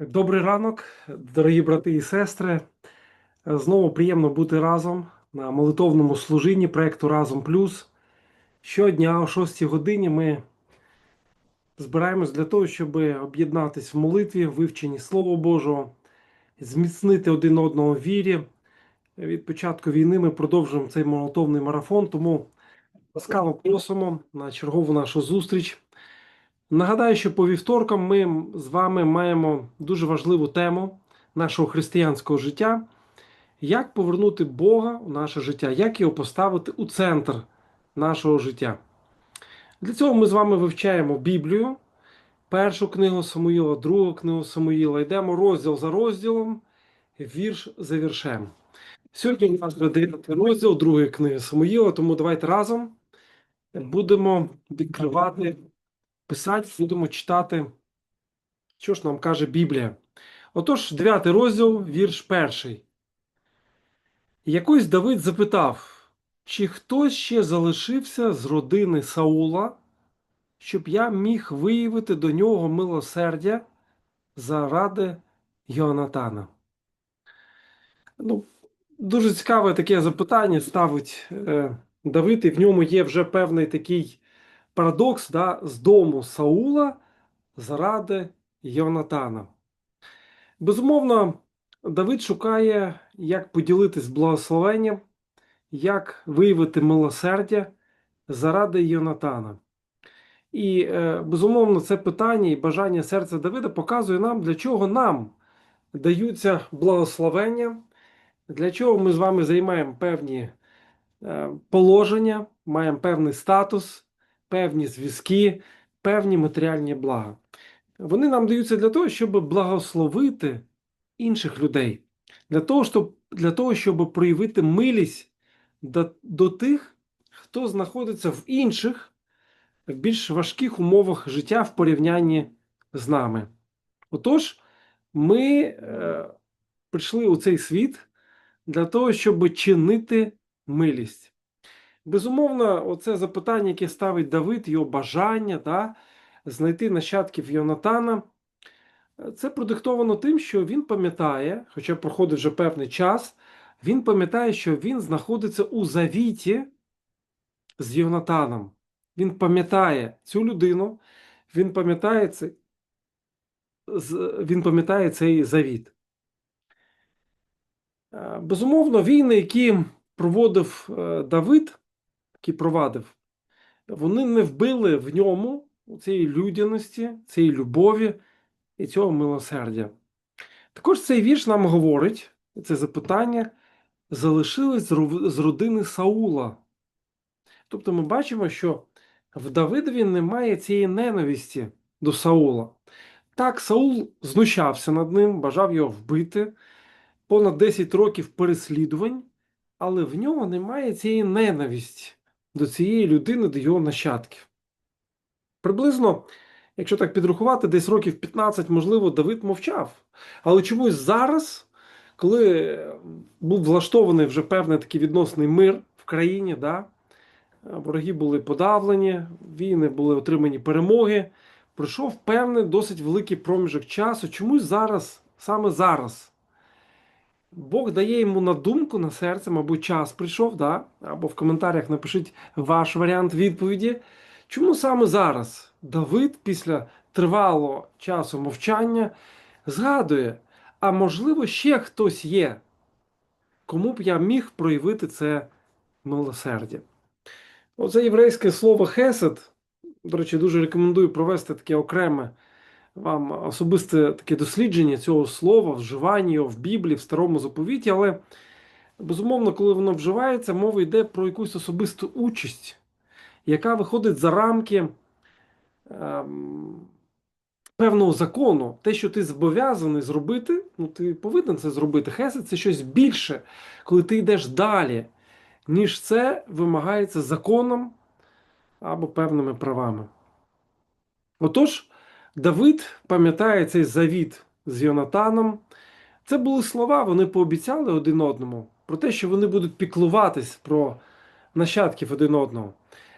Добрий ранок, дорогі брати і сестри. Знову приємно бути разом на молитовному служінні проєкту Разом Плюс. Щодня о 6 годині ми збираємось для того, щоб об'єднатися в молитві, вивченні Слова Божого, зміцнити один одного в вірі. Від початку війни ми продовжуємо цей молитовний марафон, тому ласкаво просимо на чергову нашу зустріч. Нагадаю, що по вівторкам ми з вами маємо дуже важливу тему нашого християнського життя. Як повернути Бога у наше життя, як його поставити у центр нашого життя? Для цього ми з вами вивчаємо Біблію, першу книгу Самуїла, другу книгу Самуїла. Йдемо розділ за розділом, вірш за віршем. Сьогодні у нас 9 розділ другої книги Самуїла, тому давайте разом будемо відкривати, писати, будемо читати, що ж нам каже Біблія. Отож, 9 розділ, вірш перший. Якось Давид запитав, чи хтось ще залишився з родини Саула, щоб я міг виявити до нього милосердя заради Йонатана. Ну, Дуже цікаве таке запитання ставить е, Давид, і в ньому є вже певний такий парадокс да, з дому Саула заради Йонатана. Безумовно, Давид шукає, як поділитись благословенням, як виявити милосердя заради Йонатана. І, е, безумовно, це питання і бажання серця Давида показує нам, для чого нам даються благословення, для чого ми з вами займаємо певні е, положення, маємо певний статус, певні зв'язки, певні матеріальні блага. Вони нам даються для того, щоб благословити інших людей, для того, щоб для того, щоб проявити милість до, до тих, хто знаходиться в інших, в більш важких умовах життя в порівнянні з нами. Отож, ми е, прийшли у цей світ для того, щоб чинити милість. Безумовно, оце запитання, яке ставить Давид, його бажання да, знайти нащадків Йонатана. Це продиктовано тим, що він пам'ятає, хоча проходить вже певний час, він пам'ятає, що він знаходиться у завіті з Йонатаном. Він пам'ятає цю людину, він пам'ятає цей, він пам'ятає цей завіт. Е, безумовно, війни, які проводив е, Давид, які провадив, вони не вбили в ньому цієї людяності, цієї любові і цього милосердя. Також цей вірш нам говорить, це запитання залишилось з родини Саула. Тобто ми бачимо, що в Давидові немає цієї ненависті до Саула. Так, Саул знущався над ним, бажав його вбити, понад 10 років переслідувань, але в ньому немає цієї ненависті до цієї людини, до його нащадків. Приблизно, якщо так підрахувати, десь років 15, можливо, Давид мовчав. Але чомусь зараз, коли був влаштований вже певний такий відносний мир в країні, да, вороги були подавлені, війни були отримані перемоги, пройшов певний досить великий проміжок часу. Чомусь зараз, саме зараз, Бог дає йому на думку, на серце, мабуть, час прийшов, да? або в коментарях напишіть ваш варіант відповіді. Чому саме зараз Давид після тривалого часу мовчання згадує, а можливо, ще хтось є, кому б я міг проявити це милосердя? Оце єврейське слово хесед, до речі, дуже рекомендую провести таке окреме вам особисте таке дослідження цього слова, вживання його в Біблії, в старому заповіті, але безумовно, коли воно вживається, мова йде про якусь особисту участь, яка виходить за рамки ем, певного закону. Те, що ти зобов'язаний зробити, ну ти повинен це зробити. Хесед це щось більше, коли ти йдеш далі, ніж це вимагається законом або певними правами. Отож. Давид пам'ятає цей завіт з Йонатаном. Це були слова, вони пообіцяли один одному про те, що вони будуть піклуватись про нащадків один одного.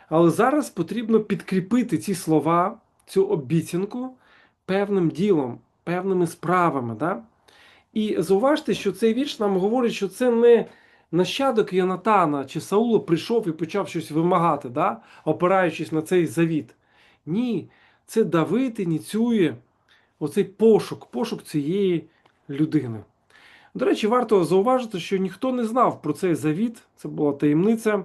Але зараз потрібно підкріпити ці слова, цю обіцянку певним ділом, певними справами. Да? І зауважте, що цей вірш нам говорить, що це не нащадок Йонатана чи Саула прийшов і почав щось вимагати, да? опираючись на цей завіт. Ні, це Давид ініціює оцей пошук, пошук цієї людини. До речі, варто зауважити, що ніхто не знав про цей завіт, це була таємниця.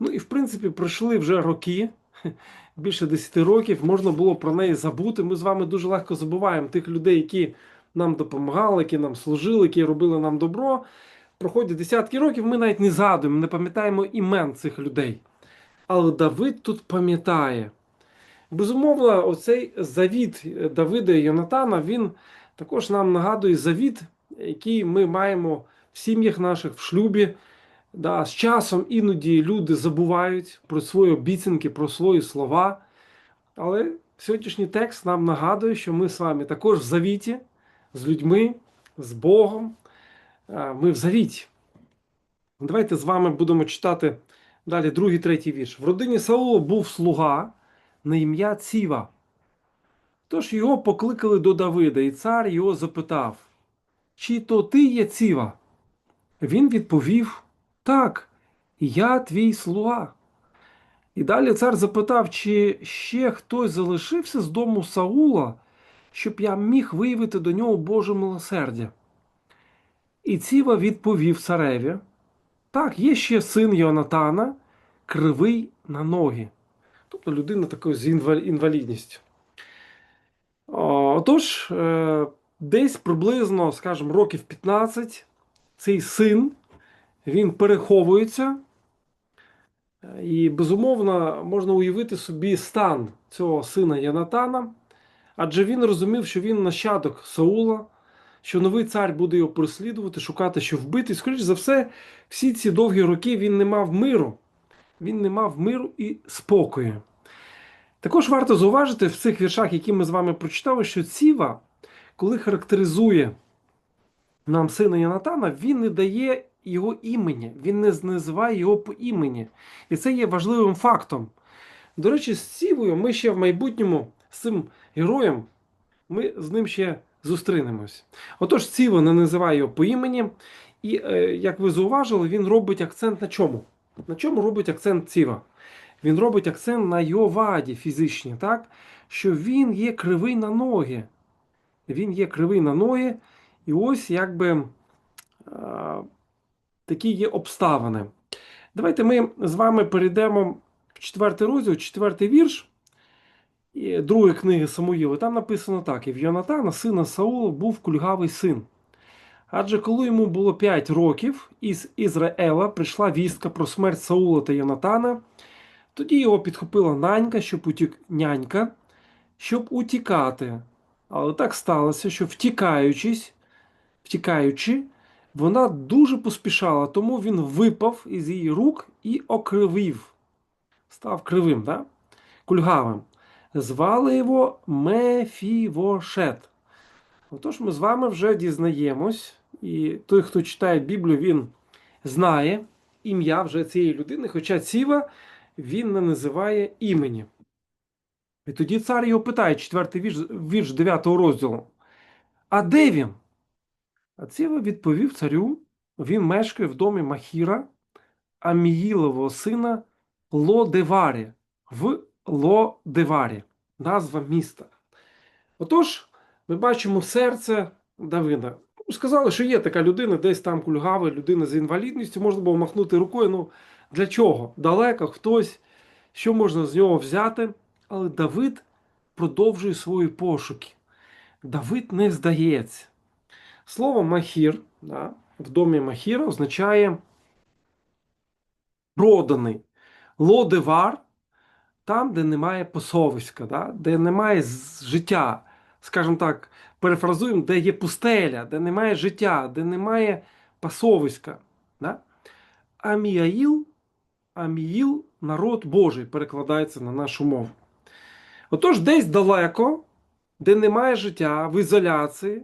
Ну і в принципі пройшли вже роки, більше 10 років, можна було про неї забути. Ми з вами дуже легко забуваємо тих людей, які нам допомагали, які нам служили, які робили нам добро. Проходять десятки років, ми навіть не згадуємо, не пам'ятаємо імен цих людей. Але Давид тут пам'ятає. Безумовно, оцей завіт Давида і Йонатана, він також нам нагадує завіт, який ми маємо в сім'ях наших, в шлюбі. Да, З часом іноді люди забувають про свої обіцянки, про свої слова. Але сьогоднішній текст нам нагадує, що ми з вами також в завіті з людьми, з Богом. Ми в завіті. Давайте з вами будемо читати далі другий, третій вірш. В родині Саула був слуга на ім'я Ціва. Тож його покликали до Давида, і цар його запитав: Чи то ти є Ціва? Він відповів: Так, я твій слуга. І далі цар запитав, чи ще хтось залишився з дому Саула, щоб я міг виявити до нього Боже милосердя. І Ціва відповів цареві: Так, є ще син Йонатана, кривий на ноги. Тобто людина такою з інвалідністю. Отож, е, десь приблизно, скажімо, років 15 цей син він переховується. І, безумовно, можна уявити собі стан цього сина Янатана, адже він розумів, що він нащадок Саула, що новий цар буде його переслідувати, шукати, що вбити. Скоріше за все, всі ці довгі роки він не мав миру, він не мав миру і спокою. Також варто зауважити в цих віршах, які ми з вами прочитали, що Ціва, коли характеризує нам сина Янатана, він не дає його імені, він не називає його по імені. І це є важливим фактом. До речі, з Цівою ми ще в майбутньому з цим героєм ми з ним ще зустрінемось. Отож, Ціва не називає його по імені, і, е, як ви зауважили, він робить акцент на чому? На чому робить акцент Ціва? Він робить акцент на його ваді фізичній, так? що він є кривий на ноги. Він є кривий на ноги, і ось якби а, такі є обставини. Давайте ми з вами перейдемо в четвертий розділ, четвертий вірш другої книги Самуїла. Там написано так: і в Йонатана, сина Саула, був кульгавий син. Адже коли йому було 5 років, із Ізраїла прийшла вістка про смерть Саула та Йонатана. Тоді його підхопила нанька, щоб утік... нянька, щоб утікати. Але так сталося, що втікаючись, втікаючи, вона дуже поспішала, тому він випав із її рук і окривив. Став кривим, да? кульгавим. Звали його Мефівошет. Отож, ми з вами вже дізнаємось, і той, хто читає Біблію, він знає ім'я вже цієї людини, хоча Ціва він не називає імені. І тоді цар його питає, четвертий вірш, вірш 9 розділу. А де він? А Ціва відповів царю: він мешкає в домі Махіра, Аміїлового сина Лодеварі, в Лодеварі, назва міста. Отож, ми бачимо серце Давида. Сказали, що є така людина, десь там кульгава, людина з інвалідністю, можна було махнути рукою. ну, для чого? Далеко хтось, що можна з нього взяти? Але Давид продовжує свої пошуки. Давид не здається. Слово махір да, в домі Махіра означає проданий. Лодевар там, де немає посовиська, да, де немає життя. Скажімо так, перефразуємо, де є пустеля, де немає життя, де немає пасовиська. Да? Аміаїл Аміїл народ Божий перекладається на нашу мову. Отож, десь далеко, де немає життя, в ізоляції,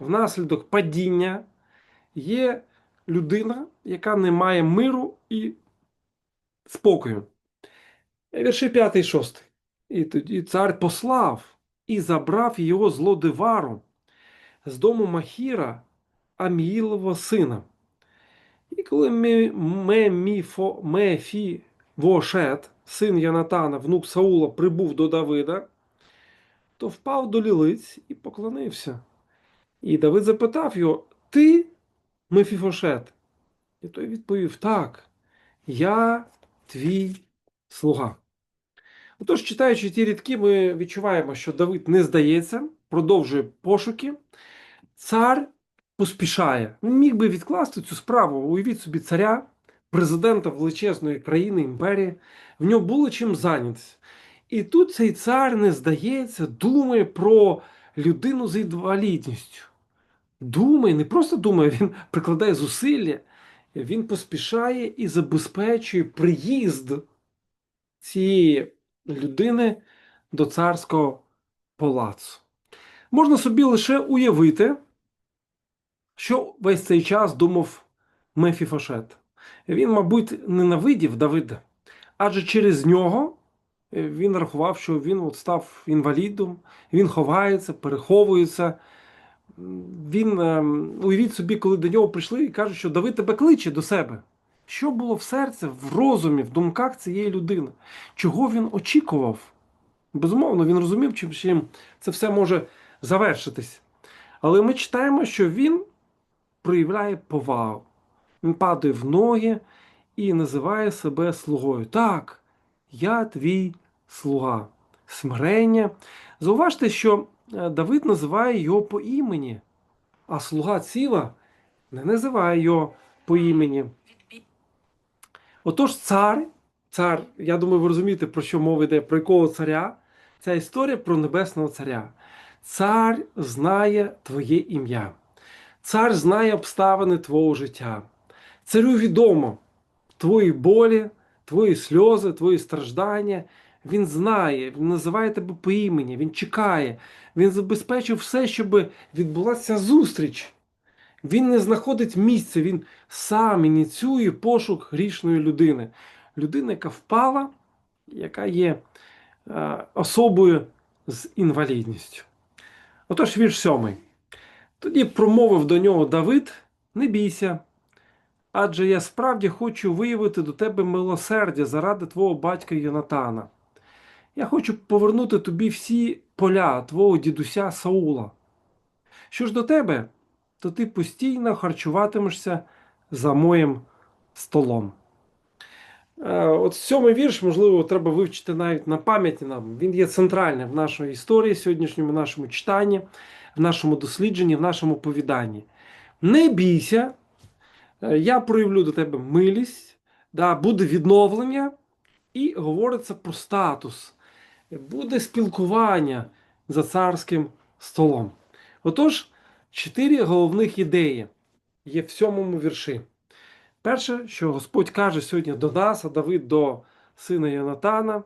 внаслідок падіння, є людина, яка не має миру і спокою. Вірші 5 і 6. І тоді цар послав і забрав його з з дому Махіра, Аміїлова сина. І коли Мефівошет, син Янатана, внук Саула, прибув до Давида, то впав до лілиць і поклонився. І Давид запитав його: Ти Мефіфошет? І той відповів: Так, я твій слуга. Отож, читаючи ті рядки, ми відчуваємо, що Давид не здається, продовжує пошуки. Цар поспішає. Він міг би відкласти цю справу. Уявіть собі царя, президента величезної країни, імперії. В нього було чим зайнятися. І тут цей цар не здається, думає про людину з інвалідністю. Думає, не просто думає, він прикладає зусилля, він поспішає і забезпечує приїзд цієї людини до царського палацу. Можна собі лише уявити, що весь цей час думав Мефіфошет. Він, мабуть, ненавидів Давида, адже через нього е, він рахував, що він от став інвалідом, він ховається, переховується. Він, ем, уявіть собі, коли до нього прийшли і кажуть, що Давид тебе кличе до себе. Що було в серці, в розумі, в думках цієї людини? Чого він очікував? Безумовно, він розумів, чим це все може завершитись. Але ми читаємо, що він проявляє повагу. Він падає в ноги і називає себе слугою. Так, я твій слуга. Смирення. Зауважте, що е, Давид називає його по імені, а слуга ціла не називає його по імені. Отож, цар, цар, я думаю, ви розумієте, про що мова йде, про якого царя. Ця історія про небесного царя. Цар знає твоє ім'я. Цар знає обставини твого життя. Царю відомо твої болі, твої сльози, твої страждання. Він знає, він називає тебе по імені, він чекає, він забезпечив все, щоб відбулася зустріч. Він не знаходить місця, він сам ініціює пошук грішної людини. Людина, яка впала, яка є е, особою з інвалідністю. Отож, вірш сьомий. Тоді промовив до нього Давид: Не бійся, адже я справді хочу виявити до тебе милосердя заради твого батька Йонатана. Я хочу повернути тобі всі поля твого дідуся Саула. Що ж до тебе, то ти постійно харчуватимешся за моїм столом. Е, От сьомий вірш, можливо, треба вивчити навіть на пам'яті нам. Він є центральним в нашій історії, сьогоднішньому нашому читанні, в нашому дослідженні, в нашому повіданні. Не бійся, е, я проявлю до тебе милість, да, буде відновлення, і говориться про статус, буде спілкування за царським столом. Отож, чотири головних ідеї є в сьомому вірші. Перше, що Господь каже сьогодні до нас, а Давид до сина Йонатана,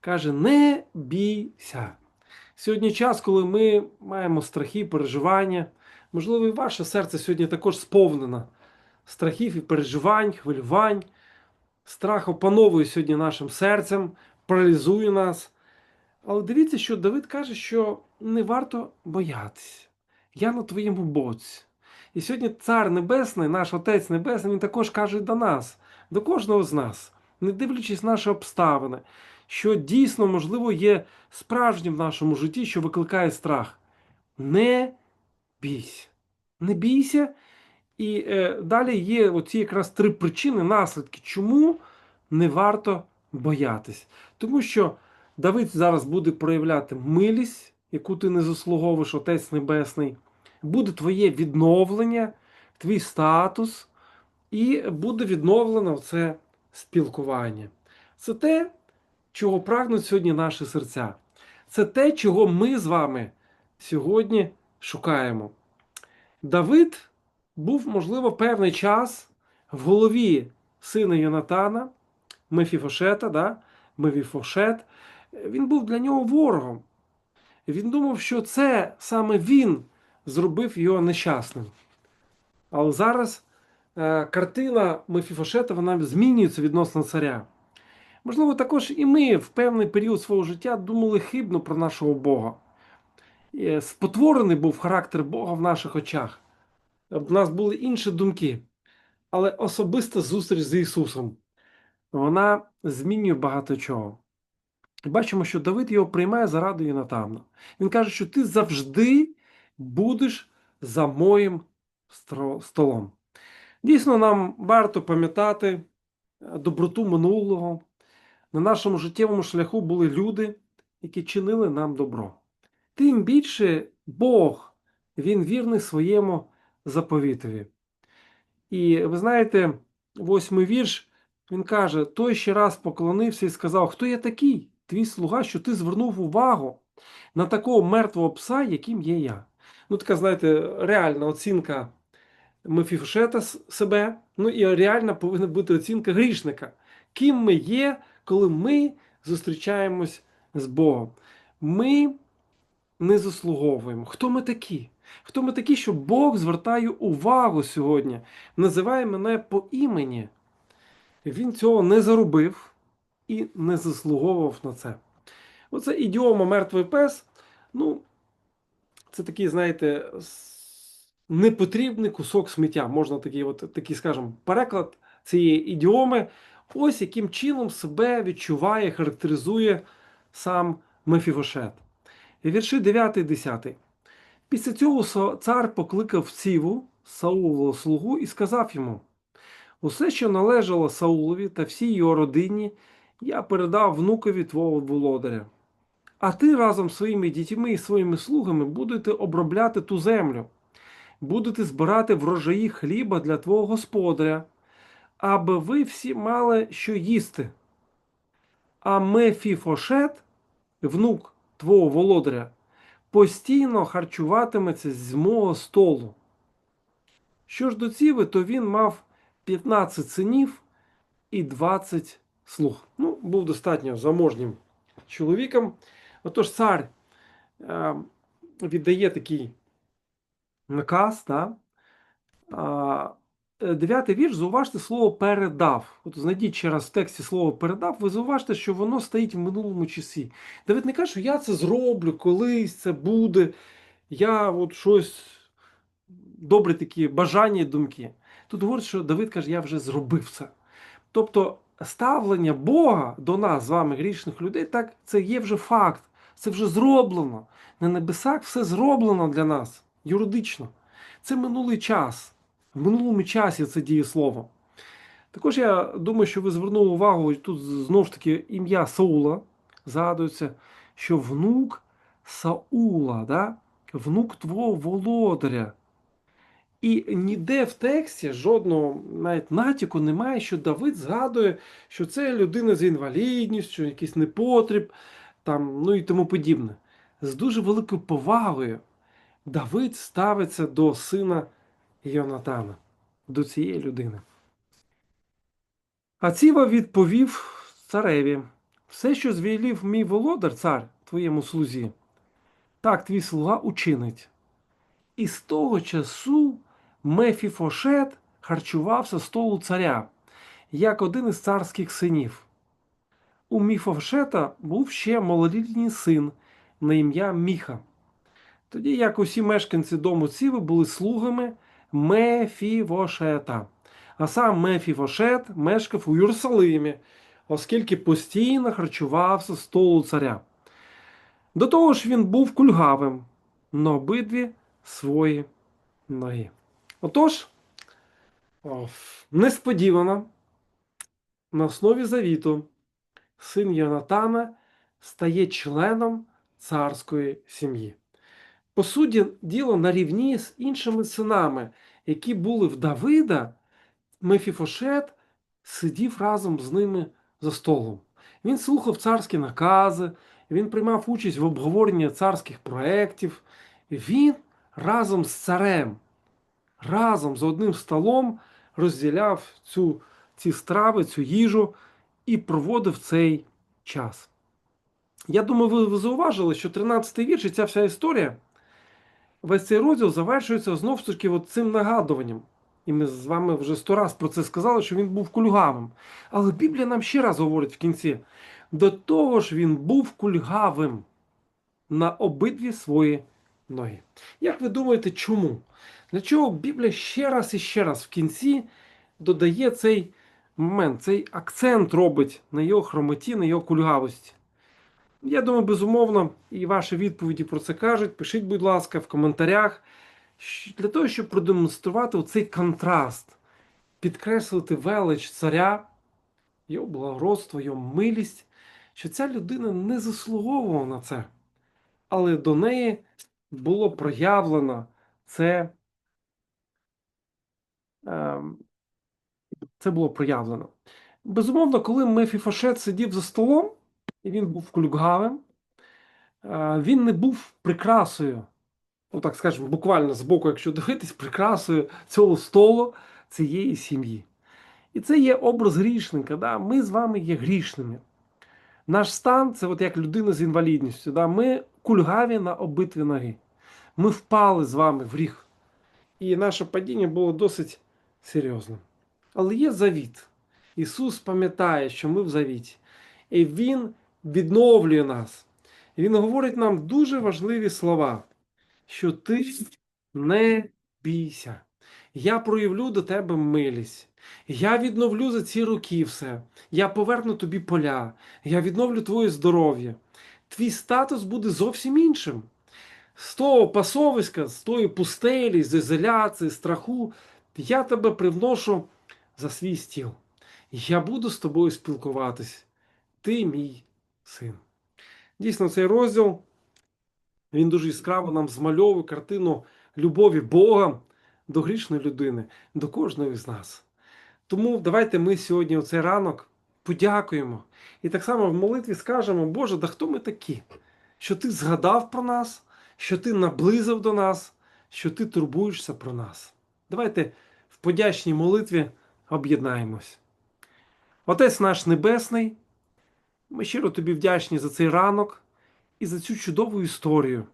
каже: не бійся. Сьогодні час, коли ми маємо страхи, переживання. Можливо, і ваше серце сьогодні також сповнено страхів і переживань, хвилювань. Страх опановує сьогодні нашим серцем, паралізує нас. Але дивіться, що Давид каже, що не варто боятися. Я на твоєму боці. І сьогодні Цар Небесний, наш Отець Небесний, він також каже до нас, до кожного з нас, не дивлячись наші обставини, що дійсно, можливо, є справжнім в нашому житті, що викликає страх. Не бійся. Не бійся. І е, далі є оці якраз три причини, наслідки, чому не варто боятись. Тому що Давид зараз буде проявляти милість, яку ти не заслуговуєш, Отець Небесний буде твоє відновлення, твій статус, і буде відновлено це спілкування. Це те, чого прагнуть сьогодні наші серця. Це те, чого ми з вами сьогодні шукаємо. Давид був, можливо, певний час в голові сина Йонатана, Мефіфошета, да? Мефіфошет. Він був для нього ворогом. Він думав, що це саме він зробив його нещасним. Але зараз е, картина Мефіфошета вона змінюється відносно царя. Можливо, також і ми в певний період свого життя думали хибно про нашого Бога. е, спотворений був характер Бога в наших очах. В нас були інші думки. Але особиста зустріч з Ісусом вона змінює багато чого. Бачимо, що Давид його приймає заради Йонатана. Він каже, що ти завжди будеш за моїм столом. Дійсно, нам варто пам'ятати е, доброту минулого. На нашому життєвому шляху були люди, які чинили нам добро. Тим більше Бог, Він вірний своєму заповітові. І ви знаєте, восьмий вірш, він каже: той ще раз поклонився і сказав: Хто я такий? Твій слуга, що ти звернув увагу на такого мертвого пса, яким є я. Ну, така, знаєте, реальна оцінка Мефішета с- себе, ну і реальна повинна бути оцінка грішника. Ким ми є, коли ми зустрічаємось з Богом. Ми не заслуговуємо. Хто ми такі? Хто ми такі, що Бог звертає увагу сьогодні, називає мене по імені. Він цього не заробив і не заслуговував на це. Оце ідіома мертвий пес. Ну, це такий, знаєте, непотрібний кусок сміття. Можна такий, от, такий, скажімо, переклад цієї ідіоми. Ось яким чином себе відчуває, характеризує сам Мефівошет. Вірші 9 10. Після цього цар покликав Ціву, Саулового слугу, і сказав йому: Усе, що належало Саулові та всій його родині, я передав внукові твого володаря. А ти разом з своїми дітьми і своїми слугами будете обробляти ту землю, будете збирати врожаї хліба для твого господаря, аби ви всі мали що їсти. А Мефіфошет, внук твого володаря, постійно харчуватиметься з мого столу. Що ж до ціви, то він мав 15 синів і 20 слуг. Ну, був достатньо заможнім чоловіком. Отож, цар е, віддає такий наказ. Да? Е, Дев'ятий вірш, зауважте слово передав. От знайдіть ще раз в тексті слово передав, ви зауважте, що воно стоїть в минулому часі. Давид не каже, що я це зроблю, колись це буде. Я от щось добрі такі бажання і думки. Тут говорить, що Давид каже, я вже зробив це. Тобто ставлення Бога до нас, з вами, грішних людей, так це є вже факт. Це вже зроблено. На небесах все зроблено для нас юридично. Це минулий час. В минулому часі це дієслово. Також я думаю, що ви звернули увагу, тут знову ж таки ім'я Саула згадується, що внук Саула, да? внук твого володаря. І ніде в тексті жодного навіть натяку немає, що Давид згадує, що це людина з інвалідністю, якийсь непотріб, там, ну і тому подібне. З дуже великою повагою Давид ставиться до сина Йонатана, до цієї людини. А Ціва відповів цареві: все, що звілів мій володар, цар, твоєму слузі, так твій слуга учинить. І з того часу Мефіфошет харчувався столу царя, як один із царських синів. У Міфошета був ще малолітній син на ім'я Міха. Тоді як усі мешканці дому Ціви були слугами Мефівошета. А сам Мефівошет мешкав у Єрусалимі, оскільки постійно харчувався столу царя. До того ж він був кульгавим на обидві свої ноги. Отож, несподівано, на основі завіту син Йонатана стає членом царської сім'ї. По суті, діло на рівні з іншими синами, які були в Давида, Мефіфошет сидів разом з ними за столом. Він слухав царські накази, він приймав участь в обговоренні царських проєктів. Він разом з царем, разом з одним столом розділяв цю, ці страви, цю їжу і проводив цей час. Я думаю, ви, зауважили, що 13-й вірш і ця вся історія, весь цей розділ завершується знову ж таки от цим нагадуванням. І ми з вами вже сто раз про це сказали, що він був кульгавим. Але Біблія нам ще раз говорить в кінці: до того ж він був кульгавим на обидві свої ноги. Як ви думаєте, чому? Для чого Біблія ще раз і ще раз в кінці додає цей момент, цей акцент робить на його хромоті, на його кульгавості? Я думаю, безумовно, і ваші відповіді про це кажуть. Пишіть, будь ласка, в коментарях. Для того, щоб продемонструвати цей контраст, підкреслити велич царя, його благородство, його милість, що ця людина не заслуговувала на це. Але до неї було проявлено це. ем, Це було проявлено. Безумовно, коли Мефіфошет сидів за столом, і він був кульгавим, е, він не був прикрасою, ну так скажемо, буквально збоку, якщо дивитись, прикрасою цього столу цієї сім'ї. І це є образ грішника. Да? Ми з вами є грішними. Наш стан це от як людина з інвалідністю. Да? Ми кульгаві на обидві ноги. Ми впали з вами в гріх. І наше падіння було досить серйозним. Але є завіт. Ісус пам'ятає, що ми в завіті. І Він відновлює нас. Він говорить нам дуже важливі слова, що ти не бійся. Я проявлю до тебе милість. Я відновлю за ці роки все. Я поверну тобі поля. Я відновлю твоє здоров'я. Твій статус буде зовсім іншим. З того пасовиська, з тої пустелі, з ізоляції, страху, я тебе привношу за свій стіл. Я буду з тобою спілкуватись. Ти мій син. Дійсно, цей розділ він дуже яскраво нам змальовує картину любові Бога до грішної людини, до кожної з нас. Тому давайте ми сьогодні, у цей ранок, подякуємо. І так само в молитві скажемо, Боже, да хто ми такі? Що ти згадав про нас, що ти наблизив до нас, що ти турбуєшся про нас. Давайте в подячній молитві об'єднаємось. Отець наш Небесний, ми щиро тобі вдячні за цей ранок і за цю чудову історію,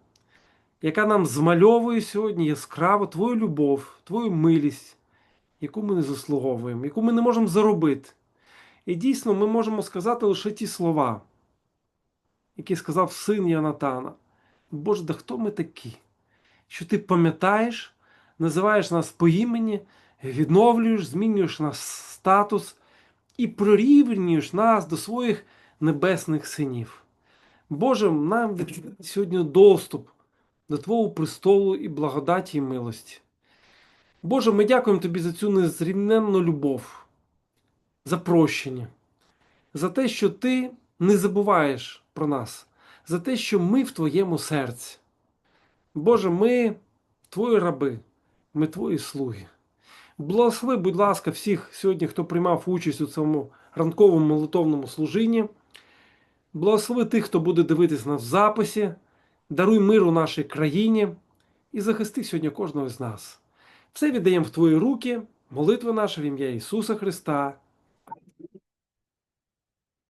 яка нам змальовує сьогодні яскраво твою любов, твою милість, яку ми не заслуговуємо, яку ми не можемо заробити. І дійсно ми можемо сказати лише ті слова, які сказав син Янатана. Боже, да хто ми такі? Що ти пам'ятаєш, називаєш нас по імені, відновлюєш, змінюєш наш статус і прорівнюєш нас до своїх небесних синів. Боже, нам відкрити сьогодні доступ до Твого престолу і благодаті і милості. Боже, ми дякуємо Тобі за цю незрівненну любов, за прощення, за те, що Ти не забуваєш про нас, за те, що ми в Твоєму серці. Боже, ми Твої раби, ми Твої слуги. Благослови, будь ласка, всіх сьогодні, хто приймав участь у цьому ранковому молитовному служінні. Благослови тих, хто буде дивитись нас в записі, даруй мир у нашій країні і захисти сьогодні кожного з нас. Все віддаємо в Твої руки, молитви наші в ім'я Ісуса Христа.